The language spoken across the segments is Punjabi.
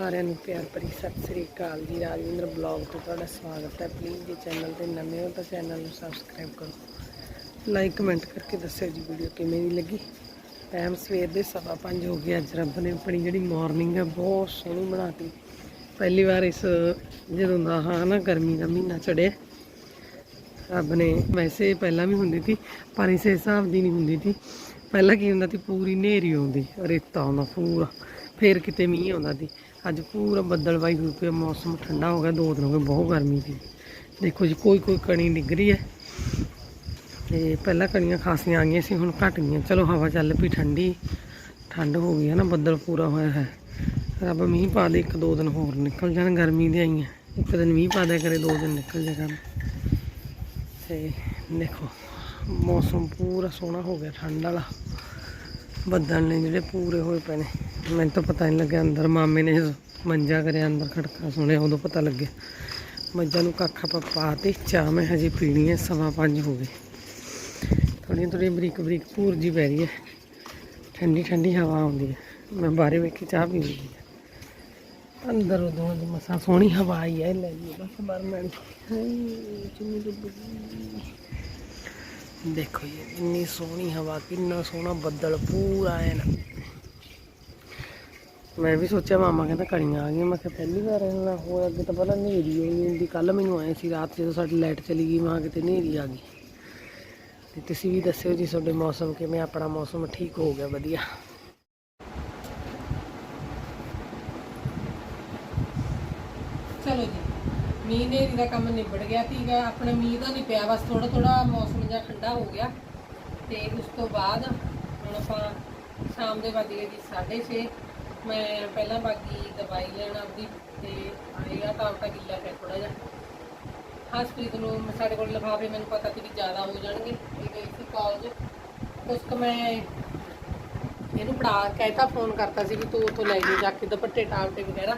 ਸਾਰਿਆਂ ਨੂੰ ਪਿਆਰ ਭਰੀ ਸਤਿ ਸ੍ਰੀ ਅਕਾਲ ਜੀ। ਰਾਜਵਿੰਦਰ ਬਲੌਗ ਤੇ ਤੁਹਾਡਾ ਸਵਾਗਤ ਹੈ। ਪਲੀਜ਼ ਜੇ ਚੈਨਲ ਤੇ ਨਵੇਂ ਹੋ ਤਾਂ ਚੈਨਲ ਨੂੰ ਸਬਸਕ੍ਰਾਈਬ ਕਰੋ। ਲਾਈਕ ਕਮੈਂਟ ਕਰਕੇ ਦੱਸਿਓ ਜੀ ਵੀਡੀਓ ਕਿਵੇਂ ਦੀ ਲੱਗੀ। ਟਾਈਮ ਸਵੇਰ ਦੇ ਸਵਾ ਪੰਜ ਹੋ ਗਏ। ਅੱਜ ਰੱਬ ਨੇ ਆਪਣੀ ਜਿਹੜੀ ਮਾਰਨਿੰਗ ਹੈ, ਬਹੁਤ ਸੋਹਣੀ ਬਣਾਤੀ। ਪਹਿਲੀ ਵਾਰ ਇਸ ਜਦੋਂ ਦਾ ਹਾਂ ਨਾ ਗਰਮੀ ਦਾ ਮਹੀਨਾ ਚੜਿਆ। ਰੱਬ ਨੇ ਵੈਸੇ ਪਹਿਲਾਂ ਵੀ ਹੁੰਦੀ ਸੀ, ਪਰ ਇਸੇ ਹਿਸਾਬ ਦੀ ਨਹੀਂ ਹੁੰਦੀ ਸੀ। ਪਹਿਲਾਂ ਕੀ ਹੁੰਦਾ ਸੀ, ਪੂਰੀ ਨੇਰੀ ਆਉਂਦੀ, ਰੇਤਾ ਆਉਂਦਾ ਪੂਰਾ। ਫੇਰ ਕਿਤੇ ਮੀਂਹ ਆਉਂਦਾ ਸੀ। ਅੱਜ ਪੂਰਾ ਬੱਦਲ ਵਾਈ ਹੋਈ ਪਿਆ ਮੌਸਮ ਠੰਡਾ ਹੋ ਗਿਆ, ਦੋ ਦਿਨ ਹੋ ਗਏ ਬਹੁਤ ਗਰਮੀ ਸੀ। ਦੇਖੋ ਜੀ, ਕੋਈ ਕੋਈ ਕਣੀ ਡਿੱਗ ਰਹੀ ਹੈ ਤੇ ਪਹਿਲਾਂ ਕਣੀਆਂ ਖਾਸੀਆਂ ਆ ਗਈਆਂ ਸੀ, ਹੁਣ ਘਟ ਗਈਆਂ। ਚਲੋ ਹਵਾ ਚੱਲ ਪਈ ਠੰਡੀ, ਠੰਡ ਹੋ ਗਈ ਹੈ ਨਾ, ਬੱਦਲ ਪੂਰਾ ਹੋਇਆ ਹੈ। ਰੱਬ ਮੀਂਹ ਪਾ ਦੇ, ਇੱਕ ਦੋ ਦਿਨ ਹੋਰ ਨਿਕਲ ਜਾਣ, ਗਰਮੀ ਦੇ ਆਈਆਂ। ਇੱਕ ਦਿਨ ਮੀਂਹ ਪਾ ਦਿਆ ਕਰੇ, ਦੋ ਦਿਨ ਨਿਕਲ ਜਾ ਕਰਨ ਤੇ ਦੇਖੋ, ਮੌਸਮ ਪੂਰਾ ਸੋਹਣਾ ਹੋ ਗਿਆ, ਠੰਡ ਵਾਲਾ। ਬੱਦਲ ਨੇ ਜਿਹੜੇ ਪੂਰੇ ਹੋਏ ਪਏ ਨੇ। ਮੈਨੂੰ ਤਾਂ ਪਤਾ ਨਹੀਂ ਲੱਗਿਆ ਅੰਦਰ ਮਾਮੇ ਨੇ ਮੰਜਾ ਕਰਿਆ, ਅੰਦਰ ਖੜਕਾ ਸੁਣਿਆ, ਉਦੋਂ ਪਤਾ ਲੱਗਿਆ। ਮੱਝਾਂ ਨੂੰ ਕੱਖ ਆਪਾਂ ਪਾ ਚਾਹ ਮੈਂ ਹਜੇ ਪੀਣੀ ਹੈ ਸਵਾ ਪੰਜ ਹੋ ਗਏ। ਥੋੜ੍ਹੀਆਂ ਥੋੜ੍ਹੀਆਂ ਬਰੀਕ ਬਰੀਕ ਭੂਰ ਜੀ ਪੈ ਰਹੀ ਹੈ ਠੰਡੀ ਠੰਡੀ ਹਵਾ ਆਉਂਦੀ ਹੈ ਮੈਂ ਬਾਹਰੇ ਵੇਖੀ ਚਾਹ ਪੀ ਲਈ ਹੈ ਅੰਦਰ ਉਦੋਂ ਦੀ ਮਸਾ ਸੋਹਣੀ ਹਵਾ ਆਈ ਹੈ ਲੈ ਲਈ ਬਸ ਬਾਹਰ ਮੈਂ। ਦੇਖੋ ਜੀ, ਇੰਨੀ ਸੋਹਣੀ ਹਵਾ, ਕਿੰਨਾ ਸੋਹਣਾ ਬੱਦਲ ਪੂਰਾ ਹੈ ਮੈਂ ਵੀ ਸੋਚਿਆ ਮਾਮਾ ਕਹਿੰਦਾ ਕਣੀਆਂ ਆ ਗਈਆਂ। ਮੈਂ ਕਿਹਾ ਪਹਿਲੀ ਵਾਰ ਇਹਨਾਂ ਹੋਇਆ ਅੱਗੇ ਤਾਂ ਪਹਿਲਾਂ ਹਨੇਰੀ ਹੋਈ ਹੁੰਦੀ। ਕੱਲ ਮੈਨੂੰ ਆਏ ਸੀ ਰਾਤ ਜਦੋਂ ਸਾਡੀ ਲਾਈਟ ਚਲੀ ਗਈ, ਮਾਂ ਕਿਤੇ ਹਨੇਰੀ ਆ ਗਈ। ਤੇ ਤੁਸੀਂ ਵੀ ਦੱਸਿਓ ਜੀ ਤੁਹਾਡੇ ਮੌਸਮ ਕਿਵੇਂ, ਆਪਣਾ ਮੌਸਮ ਠੀਕ ਹੋ ਗਿਆ, ਵਧੀਆ? ਚਲੋ ਜੀ, ਮੀਂਹ ਨੇ ਦਾ ਕੰਮ ਨਿਬੜ ਗਿਆ ਸੀਗਾ ਆਪਣਾ ਮੀਂਹ ਦਾ ਨਹੀਂ ਪਿਆ, ਬਸ ਥੋੜਾ ਥੋੜਾ ਮੌਸਮ ਜਿਹਾ ਠੰਡਾ ਹੋ ਗਿਆ। ਤੇ ਉਸ ਤੋਂ ਬਾਅਦ ਹੁਣ ਆਪਾਂ ਸ਼ਾਮ ਦੇ ਵੱਜ ਗਏ ਜੀ 6:30 ਮੈਂ ਪਹਿਲਾਂ ਬਾਕੀ ਦਵਾਈ ਲੈਣ ਆਪਦੀ ਤੇ ਆਏਗਾ ਤਾਂ ਤਾਂ ਗਿੱਲਾ ਪਿਆ ਥੋੜਾ ਜਿਹਾ। ਹਸਪੀਟਲ ਨੂੰ ਸਾਡੇ ਕੋਲ ਲਿਫਾਫੇ ਮੈਨੂੰ ਪਤਾ ਸੀ ਵੀ ਜ਼ਿਆਦਾ ਹੋ ਜਾਣਗੇ। ਇਹ ਗਈ ਸੀ ਕਾਲਜ ਉਸ ਤੋਂ ਮੈਂ ਇਹਨੂੰ ਪੜਾ ਕਹਿਤਾ ਫੋਨ ਕਰਤਾ ਸੀ ਵੀ ਤੂੰ ਉੱਥੋਂ ਲੈ ਜੀ ਜਾ ਕੇ ਦੁਪੱਟੇ ਟਾਪਟੇ ਵਗੈਰਾ।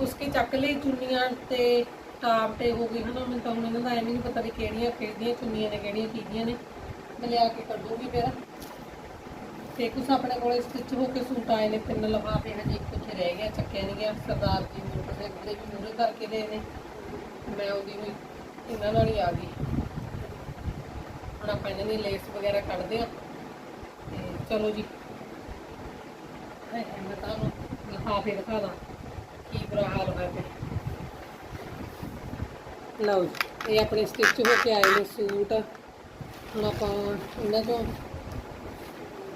ਉਸਕੇ ਚੱਕ ਲਈ ਚੁੰਨੀਆਂ ਤੇ ਟਾਪਟੇ ਹੋ ਗਏ ਹਨਾ। ਮੈਨੂੰ ਤਾਂ ਹੁਣ ਇਹਨਾਂ ਦਾ ਐਵੇਂ ਨਹੀਂ ਪਤਾ ਵੀ ਕਿਹੜੀਆਂ ਕਿਹੜੀਆਂ ਚੁੰਨੀਆਂ ਨੇ ਕਿਹੜੀਆਂ ਕੀਦੀਆਂ ਨੇ। ਮੈਂ ਲਿਆ ਕੇ ਕੱਢੂਗੀ ਫਿਰ। ਤੇ ਕੁਛ ਆਪਣੇ ਕੋਲੇ ਸਟਿਚ ਹੋ ਕੇ ਸੂਟ ਆਏ ਨੇ ਤਿੰਨ ਲਫਾਫੇ ਹਜੇ ਇੱਕ ਰਹਿ ਗਿਆ, ਚੱਕਿਆ ਨਹੀਂ ਗਿਆ। ਸਰਦਾਰ ਜੀ ਮੋਟਰਸਾਈਕਲ ਦੇ ਵੀ ਮੂਹਰੇ ਕਰਕੇ ਦੇ ਨੇ। ਮੈਂ ਉਹਦੀ ਵੀ ਇਹਨਾਂ ਨਾਲ ਹੀ ਆ ਗਈ। ਹੁਣ ਆਪਾਂ ਇਹਨਾਂ ਦੀ ਲੇਸ ਵਗੈਰਾ ਕੱਢਦੇ ਆ ਤੇ ਚਲੋ ਜੀ। ਮੈਂ ਤੁਹਾਨੂੰ ਲਿਫਾਫੇ ਦਿਖਾ ਦਾਂ, ਕੀ ਬੁਰਾ ਹਾਲ ਹੋਇਆ ਪਿਆ। ਲਓ ਜੀ, ਇਹ ਆਪਣੇ ਸਟਿਚ ਹੋ ਕੇ ਆਏ ਨੇ ਸੂਟ। ਹੁਣ ਆਪਾਂ ਇਹਨਾਂ ਚੋਂ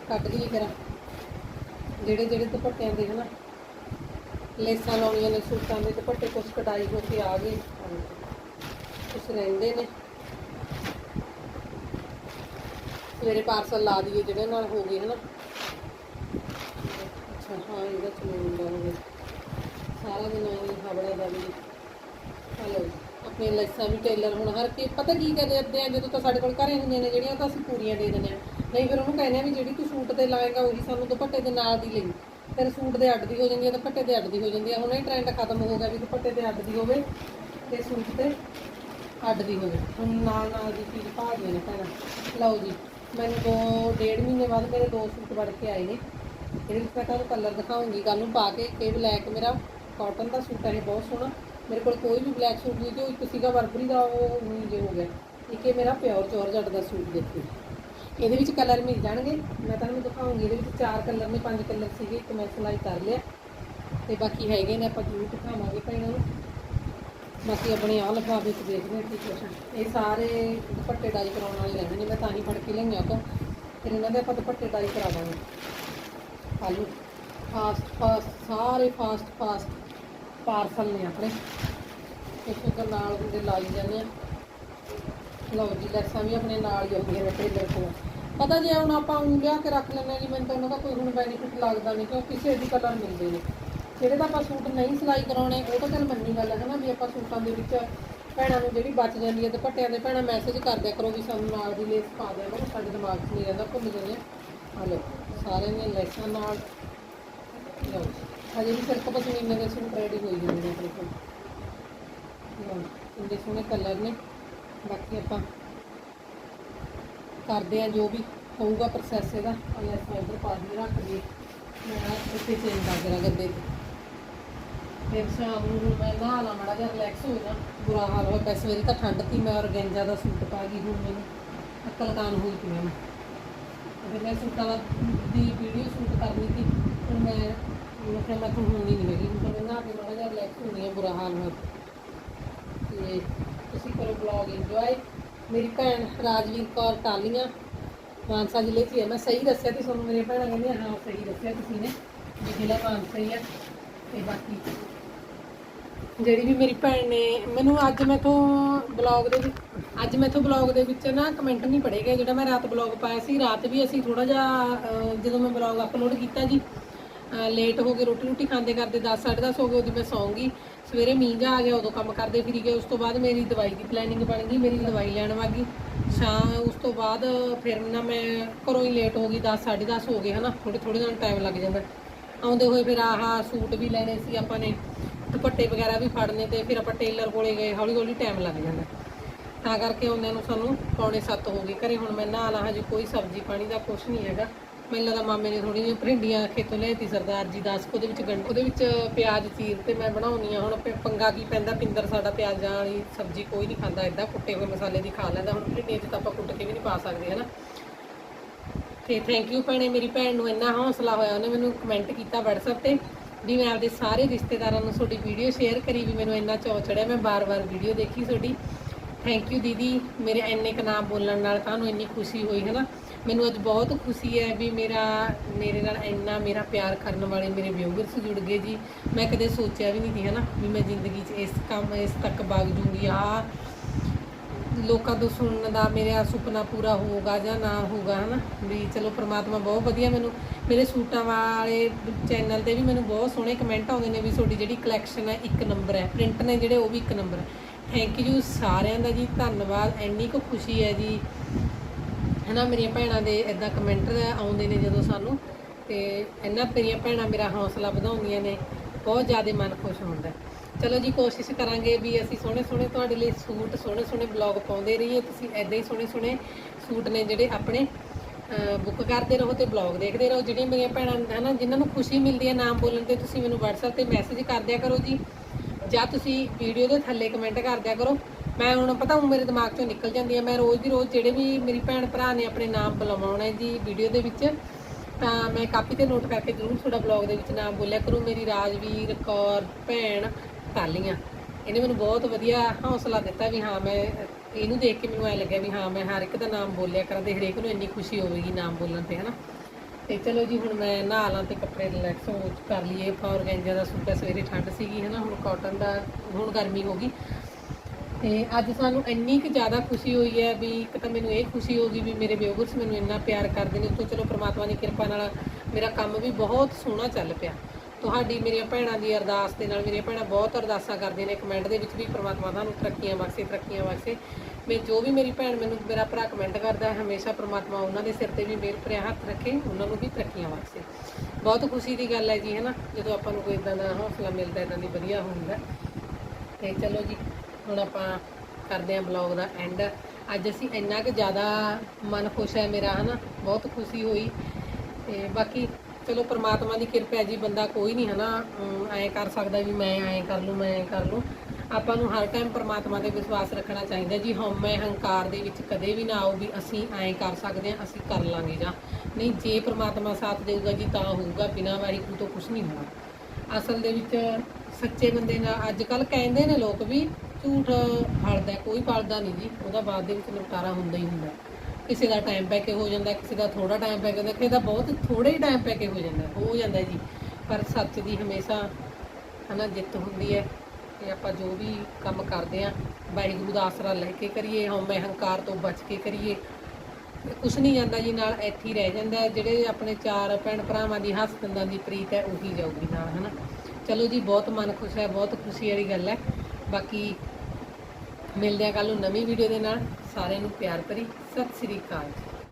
ਕੱਟ ਲਈਏ ਫਿਰ। ਜਿਹੜੇ ਜਿਹੜੇ ਦੁਪੱਟਿਆਂ ਦੇ ਹਨਾ, ਲੇਸਾਂ ਲਾਉਣੀਆਂ ਨੇ ਸੂਟਾਂ ਦੇ, ਦੁਪੱਟੇ ਕੁਛ ਕਟਾਈ ਹੋ ਕੇ ਆ ਗਏ। ਕੁਛ ਰਹਿੰਦੇ ਨੇ। ਸਵੇਰੇ ਪਾਰਸਲ ਲਾ ਦਈਏ, ਜਿਹੜੇ ਨਾਲ ਹੋ ਗਏ ਹਨਾ। ਅੱਛਾ, ਹਾਂ, ਇਹਦਾ ਚਲੂਨ ਦਾ ਹੋ ਗਿਆ ਸਾਰਾ ਦਿਨ ਆਈ ਹਵੜਾ ਦਾ ਵੀ ਹਲੋ ਆਪਣੇ ਲੈਸਾਂ ਵੀ ਟੇਲਰ ਹੁਣ ਹਰ ਕੀ ਪਤਾ ਕੀ ਕਰਦੇ ਆ ਜਦੋਂ ਤਾਂ ਸਾਡੇ ਕੋਲ ਘਰੇ ਹੁੰਦੀਆਂ ਨੇ ਜਿਹੜੀਆਂ ਤਾਂ ਅਸੀਂ ਪੂਰੀਆਂ ਦੇ ਦਿੰਦੇ ਆ ਨਹੀਂ ਫਿਰ ਉਹਨੂੰ ਕਹਿੰਦੇ ਆ ਵੀ ਜਿਹੜੀ ਤੂੰ ਸੂਟ ਤੇ ਲਾਏਗਾ ਉਹੀ ਸਾਨੂੰ ਦੁਪੱਟੇ ਦੇ ਨਾਲ ਦੀ ਲਈ। ਫਿਰ ਸੂਟ ਦੇ ਅੱਡ ਦੀ ਹੋ ਜਾਂਦੀ ਹੈ ਦੁਪੱਟੇ ਦੇ ਅੱਡ ਦੀ ਹੋ ਜਾਂਦੀ ਹੈ ਹੁਣ ਇਹ ਟ੍ਰੈਂਡ ਖਤਮ ਹੋ ਗਿਆ ਵੀ ਦੁਪੱਟੇ 'ਤੇ ਅੱਡ ਦੀ ਹੋਵੇ ਤੇ ਸੂਟ ਤੇ ਅੱਡ ਦੀ ਹੋਵੇ। ਹੁਣ ਨਾਲ ਨਾਲ ਦੀ ਚੀਜ਼ ਪਾ ਭਾਲਦੀਆਂ ਨੇ ਭੈਣਾਂ। ਲਓ ਜੀ, ਮੈਨੂੰ ਦੋ ਡੇਢ ਮਹੀਨੇ ਬਾਅਦ ਮੇਰੇ ਦੋ ਸੂਟ ਵੜ ਕੇ ਆਏ ਨੇ। ਇਹਦੇ ਵਿੱਚ ਮੈਂ ਤੁਹਾਨੂੰ ਕਲਰ ਦਿਖਾਉਂਗੀ। ਕੱਲ ਨੂੰ ਪਾ ਕੇ ਇਹ ਬਲੈਕ ਮੇਰਾ ਕਾਟਨ ਦਾ ਸੂਟ ਹੈ ਇਹ ਬਹੁਤ ਸੋਹਣਾ। ਮੇਰੇ ਕੋਲ ਕੋਈ ਵੀ ਬਲੈਕ ਸੂਟ ਨਹੀਂ ਜੋ ਇੱਕ ਸੀਗਾ ਬਰਬਰੀ ਦਾ, ਉਹ ਨਹੀਂ ਜੇ ਹੋ ਗਿਆ। ਇੱਕ ਇਹ ਮੇਰਾ ਪਿਓਰ ਚੋਰ ਜੱਟ ਦਾ ਸੂਟ ਦੇਖੋ। ਇਹਦੇ ਵਿੱਚ ਕਲਰ ਮਿਲ ਜਾਣਗੇ। ਮੈਂ ਤੁਹਾਨੂੰ ਦਿਖਾਉਂਗੀ, ਇਹਦੇ ਵਿੱਚ ਚਾਰ ਕਲਰ ਨੇ, ਪੰਜ ਕਲਰ ਸੀਗੇ, ਇੱਕ ਮੈਂ ਸਿਲਾਈ ਕਰ ਲਿਆ। ਤੇ ਬਾਕੀ ਹੈਗੇ ਨੇ, ਆਪਾਂ ਜ਼ਰੂਰ ਦਿਖਾਵਾਂਗੇ ਭੈਣਾਂ ਨੂੰ। ਬਾਕੀ ਆਪਣੇ ਆਹ ਲਿਫਾਫੇ ਵਿੱਚ ਦੇਖਦੇ ਹਾਂ ਕੀ ਕੁਛ ਹੈ। ਇਹ ਸਾਰੇ ਦੁਪੱਟੇ ਡਾਈ ਕਰਾਉਣ ਵਾਲੇ ਰਹਿੰਦੇ ਨੇ, ਮੈਂ ਤਾਂ ਹੀ ਫੜ ਕੇ ਲਈਆਂ ਤੋਂ। ਫਿਰ ਇਹਨਾਂ ਦੇ ਆਪਾਂ ਦੁਪੱਟੇ ਡਾਈ ਕਰਾ ਦਾਂਗੇ। ਆਲੂ ਫਾਸਟ ਫਾਸਟ ਸਾਰੇ ਫਾਸਟ ਫਾਸਟ ਪਾਰਸਲ ਨੇ ਆਪਣੇ। ਇੱਕ ਇੱਕ ਨਾਲ ਹੁੰਦੇ ਲਾਈ ਜਾਂਦੇ ਆ। ਲਓ ਜੀ, ਲੈਸਾਂ ਵੀ ਆਪਣੇ ਨਾਲ ਹੀ ਆਉਂਦੀਆਂ ਨੇ ਟੇਲਰ ਕੋਲ। ਪਤਾ ਜੇ ਹੁਣ ਆਪਾਂ ਊਂ ਲਿਆ ਕੇ ਰੱਖ ਲੈਂਦੇ ਹਾਂ ਜੀ, ਮੈਨੂੰ ਤਾਂ ਉਹਨਾਂ ਦਾ ਕੋਈ ਹੁਣ ਬੈਨੀਫਿਟ ਲੱਗਦਾ ਨਹੀਂ ਕਿਉਂ ਕਿਸੇ ਵੀ ਕਲਰ ਮਿਲਦੇ ਨੇ। ਜਿਹੜੇ ਤਾਂ ਆਪਾਂ ਸੂਟ ਨਹੀਂ ਸਿਲਾਈ ਕਰਾਉਣੇ, ਉਹ ਤਾਂ ਚੱਲ ਮੰਨੀ ਗੱਲ ਹੈ ਨਾ ਵੀ ਆਪਾਂ ਸੂਟਾਂ ਦੇ ਵਿੱਚ ਭੈਣਾਂ ਨੂੰ ਜਿਹੜੀ ਬਚ ਜਾਂਦੀ ਹੈ ਦੁਪੱਟਿਆਂ ਦੇ ਭੈਣਾਂ ਮੈਸੇਜ ਕਰ ਦਿਆ ਕਰੋ ਵੀ ਸਾਨੂੰ ਨਾਲ ਦੀ ਲੇਸ ਪਾ ਦਿਆ ਕਰੋ, ਸਾਡੇ ਦਿਮਾਗ 'ਚ ਨਹੀਂ ਰਹਿੰਦਾ, ਭੁੱਲ ਜਾਂਦੇ ਆ। ਲਓ, ਸਾਰਿਆਂ ਦੀਆਂ ਲੈਸਾਂ ਨਾਲ ਹਜੇ ਵੀ ਸਿਰਫ ਪਸ਼ਮੀਨੇ ਦੇ ਸੂਟ ਰੈਡੀ ਹੋਈ ਜਾਂਦੇ ਨੇ ਆਪਣੇ ਕੋਲ। ਲਓ ਇੰਨੇ ਸੋਹਣੇ ਕਲਰ ਨੇ। ਬਾਕੀ ਆਪਾਂ ਕਰਦੇ ਆ ਜੋ ਵੀ ਹੋਊਗਾ ਪ੍ਰੋਸੈਸ ਇਹਦਾ। ਅਲੇ ਸਾਈਡਰ ਪਾ ਦੀ ਰੱਖ ਦਈਏ। ਮੈਂ ਇੱਥੇ ਚੇਂਜ ਕਰ ਦੇਣਾ ਗੱਦੇ ਤੇ। ਫਿਰ ਸ਼ਾਮ ਨੂੰ ਹੁਣ ਮੈਂ ਨਹਾ ਲਾ ਮੜਾ ਜਿਹਾ ਰਿਲੈਕਸ ਹੋ ਜਾ ਬੁਰਾ ਹਾਲ ਹੋਇਆ ਪਿਆ ਸਵੇਰੇ ਤਾਂ ਠੰਡ ਤੀ ਮੈਂ ਔਰਗੈਂਜਾ ਦਾ ਸੂਟ ਪਾ ਗਈ ਹੁਣ ਮੈਨੂੰ ਅਕਲ ਕਾਨ ਹੋਈ ਪਈ ਆ ਮੈਂ। ਫਿਰ ਮੈਂ ਸੂਟਾਂ ਦਾ ਦੀ ਵੀਡੀਓ ਸ਼ੂਟ ਕਰਨੀ ਸੀ, ਹੁਣ ਮੈਂ ਮੈਂ ਕਿਹਾ ਮੈਂ ਤੁਹਾਨੂੰ ਹੋਣੀ ਨਹੀਂ ਹੈਗੀ ਹੁਣ ਤਾਂ ਮੈਂ ਨਹਾ ਕੇ ਜਿਹਾ ਰਿਲੈਕਸ ਹੁੰਦੀ ਆ ਬੁਰਾ ਹਾਲ ਹੋਇਆ। ਤੇ ਤੁਸੀਂ ਕਰੋ ਬਲੌਗ ਇੰਜੋਏ ਮੇਰੀ ਭੈਣ ਰਾਜਵੀਰ ਕੌਰ ਟਾਲੀਆਂ ਮਾਨਸਾ ਜ਼ਿਲ੍ਹੇ 'ਚ ਹੀ ਹੈ ਮੈਂ ਸਹੀ ਦੱਸਿਆ ਤੇ ਤੁਹਾਨੂੰ, ਮੇਰੇ ਭੈਣਾਂ ਕਹਿੰਦੀਆਂ, ਹਾਂ, ਸਹੀ ਦੱਸਿਆ ਤੁਸੀਂ ਨੇ, ਵੀ ਜ਼ਿਲ੍ਹਾ ਮਾਨਸਾ ਹੀ ਆ। ਤੇ ਬਾਕੀ ਜਿਹੜੀ ਵੀ ਮੇਰੀ ਭੈਣ ਨੇ, ਮੈਨੂੰ ਅੱਜ ਮੈਥੋਂ ਬਲੌਗ ਦੇ ਵਿੱਚ, ਅੱਜ ਮੈਥੋਂ ਬਲੌਗ ਦੇ ਵਿੱਚ ਨਾ ਕਮੈਂਟ ਨਹੀਂ ਪੜੇ ਗਏ ਜਿਹੜਾ ਮੈਂ ਰਾਤ ਬਲੌਗ ਪਾਇਆ ਸੀ, ਰਾਤ ਵੀ ਅਸੀਂ ਥੋੜਾ ਜਿਹਾ ਜਦੋਂ ਮੈਂ ਬਲੌਗ ਅਪਲੋਡ ਕੀਤਾ ਜੀ ਲੇਟ ਹੋ ਗਏ ਰੋਟੀ ਰੋਟੀ ਖਾਂਦੇ ਕਰਦੇ 10 10:30 ਹੋ ਗਏ, ਉਦੋਂ ਮੈਂ ਸੌਂਗੀ। ਸਵੇਰੇ ਮੀਂਹ ਜਾ ਆ ਗਿਆ, ਉਦੋਂ ਕੰਮ ਕਰਦੇ ਫਿਰੀ ਗਏ, ਉਸ ਤੋਂ ਬਾਅਦ ਮੇਰੀ ਦਵਾਈ ਦੀ ਪਲੈਨਿੰਗ ਬਣ ਗਈ, ਮੇਰੀ ਦਵਾਈ ਲੈਣ ਵਾਗੀ ਸ਼ਾਮ, ਉਸ ਤੋਂ ਬਾਅਦ ਫਿਰ ਨਾ ਮੈਂ ਘਰੋਂ ਹੀ ਲੇਟ ਹੋ ਗਈ 10 10:30 ਹੋ ਗਏ, ਹਨਾ। ਥੋੜੇ ਥੋੜੇ ਦਿਨ ਟਾਈਮ ਲੱਗ ਜਾਂਦਾ। ਆਉਂਦੇ ਹੋਏ ਫਿਰ ਆਹ ਸੂਟ ਵੀ ਲੈਣੇ ਸੀ ਆਪਾਂ ਨੇ, ਦੁਪੱਟੇ ਵਗੈਰਾ ਵੀ ਫੜਨੇ ਤੇ ਫਿਰ ਆਪਾਂ ਟੇਲਰ ਕੋਲੇ ਗਏ ਹੌਲੀ ਹੌਲੀ ਟਾਈਮ ਲੱਗ ਜਾਂਦਾ। ਤਾਂ ਕਰਕੇ ਆਉਂਦਿਆਂ ਨੂੰ ਸਾਨੂੰ ਪੌਣੇ 7 ਹੋ ਗਏ। ਘਰੇ ਹੁਣ ਮੈਂ ਨਹਾ ਲਾ, ਹਜੇ ਕੋਈ ਸਬਜ਼ੀ ਪਾਣੀ ਦਾ ਕੁਝ ਨਹੀਂ ਹੈਗਾ। ਮੈਨੂੰ ਲੱਗਦਾ ਮਾਮੇ ਨੇ ਥੋੜੀ ਜਿਹੀ ਭਿੰਡੀਆਂ ਖੇਤੋਂ ਲਿਆਤੀ ਸਰਦਾਰ ਜੀ ਦਾਸ, ਉਹਦੇ ਵਿੱਚ ਗੰਢ ਉਹਦੇ ਵਿੱਚ ਪਿਆਜ਼, ਚੀਰ ਤੇ ਮੈਂ ਬਣਾਉਣੀ ਆ ਹੁਣ ਪ- ਪੰਗਾ ਕੀ ਪੈਂਦਾ? ਪਿੰਦਰ ਸਾਡਾ ਪਿਆਜ਼ਾਂ ਵਾਲੀ ਸਬਜ਼ੀ ਕੋਈ ਨਹੀਂ ਖਾਂਦਾ ਇਦਾਂ ਕੁੱਟੇ ਹੋਏ ਮਸਾਲੇ ਦੀ ਖਾ ਲੈਂਦਾ। ਹੁਣ ਭਿੰਡੀਆਂ 'ਚ ਤਾਂ ਆਪਾਂ ਕੁੱਟ ਕੇ ਵੀ ਨਹੀਂ ਪਾ ਸਕਦੇ, ਹਨਾ? ਤੇ ਥੈਂਕ ਯੂ ਭੈਣੇ, ਮੇਰੀ ਭੈਣ ਨੂੰ ਇੰਨਾ ਹੌਸਲਾ ਹੋਇਆ, ਉਹਨੇ ਮੈਨੂੰ ਕਮੈਂਟ ਕੀਤਾ WhatsApp ਤੇ ਵੀ ਮੈਂ ਆਪਦੇ ਸਾਰੇ ਰਿਸ਼ਤੇਦਾਰਾਂ ਨੂੰ ਤੁਹਾਡੀ ਵੀਡੀਓ ਸ਼ੇਅਰ ਕਰੀ, ਵੀ ਮੈਨੂੰ ਇੰਨਾ ਚਾਅ ਚੜਿਆ। ਮੈਂ ਬਾਰ-ਬਾਰ ਵੀਡੀਓ ਦੇਖੀ ਤੁਹਾਡੀ। ਥੈਂਕ ਯੂ ਦੀਦੀ। ਮੇਰੇ ਇੰਨੇ ਕੁ ਨਾਮ ਬੋਲਣ ਨਾਲ ਤੁਹਾਨੂੰ ਇੰਨੀ ਖੁਸ਼ੀ ਹੋਈ ਹੈ ਨਾ ਮੈਨੂੰ ਅੱਜ ਬਹੁਤ ਖੁਸ਼ੀ ਹੈ ਵੀ ਮੇਰਾ, ਮੇਰੇ ਨਾਲ ਇੰਨਾ ਮੇਰਾ ਪਿਆਰ ਕਰਨ ਵਾਲੇ ਮੇਰੇ ਵਿਊਅਰਸ ਜੁੜ ਗਏ ਜੀ। ਮੈਂ ਕਦੇ ਸੋਚਿਆ ਵੀ ਨਹੀਂ ਸੀ ਹੈ ਨਾ ਵੀ ਮੈਂ ਜ਼ਿੰਦਗੀ 'ਚ ਇਸ ਕੰਮ, ਇਸ ਤੱਕ ਵਗ ਜੂੰਗੀ। ਆ ਲੋਕਾਂ ਤੋਂ ਸੁਣਨ ਦਾ ਮੇਰਾ ਸੁਪਨਾ ਪੂਰਾ ਹੋਊਗਾ ਜਾਂ ਨਾ ਹੋਊਗਾ, ਹਨਾ? ਵੀ ਚਲੋ, ਪ੍ਰਮਾਤਮਾ ਬਹੁਤ ਵਧੀਆ ਮੈਨੂੰ, ਮੇਰੇ ਸੂਟਾਂ ਵਾਲੇ ਚੈਨਲ ਤੇ ਵੀ ਮੈਨੂੰ ਬਹੁਤ ਸੋਹਣੇ ਕਮੈਂਟ ਆਉਂਦੇ ਨੇ ਵੀ ਤੁਹਾਡੀ ਜਿਹੜੀ ਕਲੈਕਸ਼ਨ ਹੈ ਇੱਕ ਨੰਬਰ ਹੈ। ਪ੍ਰਿੰਟ ਨੇ ਜਿਹੜੇ, ਉਹ ਵੀ ਇੱਕ ਨੰਬਰ ਹੈ। ਥੈਂਕ ਯੂ ਸਾਰਿਆਂ ਦਾ ਜੀ, ਧੰਨਵਾਦ। ਇੰਨੀ ਕੁ ਖੁਸ਼ੀ ਹੈ ਜੀ। ਹਨਾ, ਮੇਰੀਆਂ ਭੈਣਾਂ ਦੇ ਇਦਾਂ ਕਮੈਂਟ ਆਉਂਦੇ ਨੇ ਜਦੋਂ ਸਾਨੂੰ। ਤੇ ਇਹਨਾਂ ਮੇਰੀਆਂ ਭੈਣਾਂ ਮੇਰਾ ਹੌਸਲਾ ਵਧਾਉਂਦੀਆਂ ਨੇ। ਬਹੁਤ ਜ਼ਿਆਦਾ ਮਨ ਖੁਸ਼ ਹੁੰਦਾ। ਚਲੋ ਜੀ, ਕੋਸ਼ਿਸ਼ ਕਰਾਂਗੇ ਵੀ ਅਸੀਂ ਸੋਹਣੇ ਸੋਹਣੇ ਤੁਹਾਡੇ ਲਈ ਸੂਟ ਸੋਹਣੇ ਸੋਹਣੇ ਬਲੌਗ ਪਾਉਂਦੇ ਰਹੀਏ। ਤੁਸੀਂ ਐਦਾਂ ਹੀ ਸੋਹਣੇ ਸੋਹਣੇ ਸੂਟ ਨੇ ਜਿਹੜੇ ਆਪਣੇ ਬੁੱਕ ਕਰਦੇ ਰਹੋ ਤੇ ਬਲੌਗ ਦੇਖਦੇ ਰਹੋ। ਜਿਹੜੀਆਂ ਮੇਰੀਆਂ ਭੈਣਾਂ, ਹਨਾ, ਜਿਨ੍ਹਾਂ ਨੂੰ ਖੁਸ਼ੀ ਮਿਲਦੀ ਹੈ ਨਾਮ ਬੋਲਣ ਤੇ, ਤੁਸੀਂ ਮੈਨੂੰ WhatsApp ਤੇ ਮੈਸੇਜ ਕਰ ਦਿਆ ਕਰੋ ਜੀ। ਜਾਂ ਤੁਸੀਂ ਵੀਡੀਓ ਦੇ ਥੱਲੇ ਕਮੈਂਟ ਕਰ ਦਿਆ ਕਰੋ। ਮੈਂ ਹੁਣ ਪਤਾ ਹੁਣ ਮੇਰੇ ਦਿਮਾਗ ਚੋਂ ਨਿਕਲ ਜਾਂਦੀ ਹੈ ਮੈਂ ਰੋਜ਼ ਦੀ ਰੋਜ਼ ਜਿਹੜੇ ਵੀ ਮੇਰੀ ਭੈਣ ਭਰਾ ਨੇ ਆਪਣੇ ਨਾਮ ਬੁਲਵਾਉਣਾ ਜੀ ਵੀਡੀਓ ਦੇ ਵਿੱਚ, ਤਾਂ ਮੈਂ ਕਾਪੀ ਤੇ ਨੋਟ ਕਰਕੇ ਜ਼ਰੂਰ ਤੁਹਾਡਾ ਬਲੌਗ ਦੇ ਵਿੱਚ ਨਾਮ ਬੋਲਿਆ ਕਰੂੰ। ਮੇਰੀ ਰਾਜਵੀਰ ਕੌਰ ਭੈਣ ਕਾਲੀਆਂ ਇਹਨੇ ਮੈਨੂੰ ਬਹੁਤ ਵਧੀਆ ਹੌਸਲਾ ਦਿੱਤਾ ਵੀ ਹਾਂ, ਮੈਂ ਇਹਨੂੰ ਦੇਖ ਕੇ ਮੈਨੂੰ ਐ ਲੱਗਿਆ ਵੀ ਹਾਂ, ਮੈਂ ਹਰ ਇੱਕ ਦਾ ਨਾਮ ਬੋਲਿਆ ਕਰਾਂ ਤੇ ਹਰੇਕ ਨੂੰ ਇੰਨੀ ਖੁਸ਼ੀ ਹੋਵੇਗੀ ਨਾਮ ਬੋਲਣ ਤੇ, ਹਨਾ? ਤੇ ਚਲੋ ਜੀ, ਹੁਣ ਮੈਂ ਨਹਾ ਲਾਂ ਤੇ ਕੱਪੜੇ ਰਿਲੈਕਸ ਹੋ ਕਰ ਲਈਏ। ਔਰਗੈਂਜਾ ਦਾ ਸੂਟ ਹੈ ਸਵੇਰੇ ਠੰਡ ਸੀਗੀ ਹੈ ਨਾ ਹੁਣ ਕਾਟਨ ਦਾ, ਹੁਣ ਗਰਮੀ ਹੋ ਗਈ। ਤੇ ਅੱਜ ਸਾਨੂੰ ਇੰਨੀ ਕੁ ਜ਼ਿਆਦਾ ਖੁਸ਼ੀ ਹੋਈ ਹੈ ਵੀ ਇੱਕ ਤਾਂ ਮੈਨੂੰ ਇਹ ਖੁਸ਼ੀ ਹੋ ਗਈ ਵੀ ਮੇਰੇ ਵਿਊਅਰਸ ਮੈਨੂੰ ਇੰਨਾ ਪਿਆਰ ਕਰਦੇ ਨੇ। ਤੋਂ ਚਲੋ ਪ੍ਰਮਾਤਮਾ ਦੀ ਕਿਰਪਾ ਨਾਲ ਮੇਰਾ ਕੰਮ ਵੀ ਬਹੁਤ ਸੋਹਣਾ ਚੱਲ ਪਿਆ। ਤੁਹਾਡੀ, ਮੇਰੀਆਂ ਭੈਣਾਂ ਦੀ ਅਰਦਾਸ ਦੇ ਨਾਲ ਮੇਰੀਆਂ ਭੈਣਾਂ ਬਹੁਤ ਅਰਦਾਸਾਂ ਕਰਦੀਆਂ ਨੇ। ਕਮੈਂਟ ਦੇ ਵਿੱਚ ਵੀ ਪ੍ਰਮਾਤਮਾ ਤੁਹਾਨੂੰ ਤਰੱਕੀਆਂ ਬਖਸ਼ੇ ਤਰੱਕੀਆਂ ਬਖਸ਼ੇ। ਮੈਂ ਜੋ ਵੀ ਮੇਰੀ ਭੈਣ ਮੈਨੂੰ, ਮੇਰਾ ਭਰਾ ਕਮੈਂਟ ਕਰਦਾ ਹੈ, ਹਮੇਸ਼ਾ ਪ੍ਰਮਾਤਮਾ ਉਹਨਾਂ ਦੇ ਸਿਰ ਤੇ ਵੀ ਮੇਰ ਭਰਿਆ ਹੱਥ ਰੱਖੇ, ਉਹਨਾਂ ਨੂੰ ਵੀ ਤਰੱਕੀਆਂ ਬਖਸ਼ੇ। ਬਹੁਤ ਖੁਸ਼ੀ ਦੀ ਗੱਲ ਹੈ ਜੀ ਹੈ ਨਾ ਜਦੋਂ ਆਪਾਂ ਨੂੰ ਕੋਈ ਇਦਾਂ ਦਾ ਹੌਸਲਾ ਮਿਲਦਾ ਇਦਾਂ ਦੀ ਵਧੀਆ ਹੁੰਦਾ। ਤੇ ਚਲੋ ਜੀ, ਹੁਣ ਆਪਾਂ ਕਰਦੇ ਹਾਂ ਬਲੌਗ ਦਾ ਐਂਡ ਅੱਜ ਅਸੀਂ ਇੰਨਾ ਕੁ ਜ਼ਿਆਦਾ ਮਨ ਖੁਸ਼ ਹੈ ਮੇਰਾ, ਹਨਾ? ਬਹੁਤ ਖੁਸ਼ੀ ਹੋਈ। ਤੇ ਬਾਕੀ ਚਲੋ ਪ੍ਰਮਾਤਮਾ ਦੀ ਕਿਰਪਾ ਹੈ ਜੀ, ਬੰਦਾ ਕੋਈ ਨਹੀਂ, ਹਨਾ? ਐਂ ਕਰ ਸਕਦਾ ਵੀ ਮੈਂ ਐਂ ਕਰ ਲੂੰ, ਮੈਂ ਐਂ ਕਰ ਲੂੰ। ਆਪਾਂ ਨੂੰ ਹਰ ਟਾਈਮ ਪਰਮਾਤਮਾ ਤੇ ਵਿਸ਼ਵਾਸ ਰੱਖਣਾ ਚਾਹੀਦਾ ਜੀ, ਹਉਮੈ ਹੰਕਾਰ ਦੇ ਵਿੱਚ ਕਦੇ ਵੀ ਨਾ ਆਓ ਵੀ ਅਸੀਂ ਐਂ ਕਰ ਸਕਦੇ ਹਾਂ, ਅਸੀਂ ਕਰ ਲਾਂਗੇ ਜਾਂ ਨਹੀਂ, ਜੇ ਪਰਮਾਤਮਾ ਸਾਥ ਦੇਊਗਾ ਜੀ ਤਾਂ ਹੋਊਗਾ, ਬਿਨਾਂ ਵਾਹਿਗੁਰੂ ਤੋਂ ਕੁਝ ਨਹੀਂ ਹੋਣਾ। ਅਸਲ ਦੇ ਵਿੱਚ ਸੱਚੇ ਬੰਦੇ ਨਾਲ ਅੱਜ ਕੱਲ ਕਹਿੰਦੇ ਨੇ ਲੋਕ ਵੀ ਝੂਠ ਫਲਦਾ ਕੋਈ ਫਲਦਾ ਨਹੀਂ ਜੀ, ਉਹਦਾ ਬਾਅਦ ਦੇ ਵਿੱਚ ਨਿਪਟਾਰਾ ਹੁੰਦਾ ਹੀ ਹੁੰਦਾ ਕਿਸੇ ਦਾ ਟਾਈਮ ਪੈ ਕੇ ਹੋ ਜਾਂਦਾ ਕਿਸੇ ਦਾ ਥੋੜਾ ਟਾਈਮ ਪੈ ਕੇ ਹੁੰਦਾ ਕਿਸੇ ਦਾ ਬਹੁਤ ਥੋੜਾ ਹੀ ਟਾਈਮ ਪੈ ਕੇ ਹੋ ਜਾਂਦਾ ਹੋ ਜਾਂਦਾ ਜੀ। ਪਰ ਸੱਚ ਦੀ ਹਮੇਸ਼ਾ ਹਨਾ, ਜਿੱਤ ਹੁੰਦੀ ਹੈ। ਤੇ ਆਪਾਂ ਜੋ ਵੀ ਕੰਮ ਕਰਦੇ ਆ ਵਾਹਿਗੁਰੂ ਦਾ ਆਸਰਾ ਲੈ ਕੇ ਕਰੀਏ, ਹਉਮੈ ਹੰਕਾਰ ਤੋਂ ਬਚ ਕੇ ਕਰੀਏ। ਕੁਛ ਨਹੀਂ ਜਾਂਦਾ ਜੀ, ਨਾਲ ਇੱਥੇ ਹੀ ਰਹਿ ਜਾਂਦਾ ਜਿਹੜੇ ਆਪਣੇ ਚਾਰ ਭੈਣ ਭਰਾਵਾਂ ਦੀ ਹੱਸ ਦੰਦਾਂ ਦੀ ਪ੍ਰੀਤ ਹੈ, ਉਹੀ ਜਾਊਗੀ ਨਾਲ, ਹਨਾ। ਚਲੋ ਜੀ, ਬਹੁਤ ਮਨ ਖੁਸ਼ ਹੈ, ਬਹੁਤ ਖੁਸ਼ੀ ਵਾਲੀ ਗੱਲ ਹੈ। ਬਾਕੀ ਮਿਲਦੇ ਆ ਕੱਲ ਨੂੰ ਨਵੀਂ ਵੀਡੀਓ ਦੇ ਨਾਲ। ਸਾਰਿਆਂ ਨੂੰ ਪਿਆਰ ਭਰੀ, ਸਤਿ ਸ੍ਰੀ ਅਕਾਲ ਜੀ।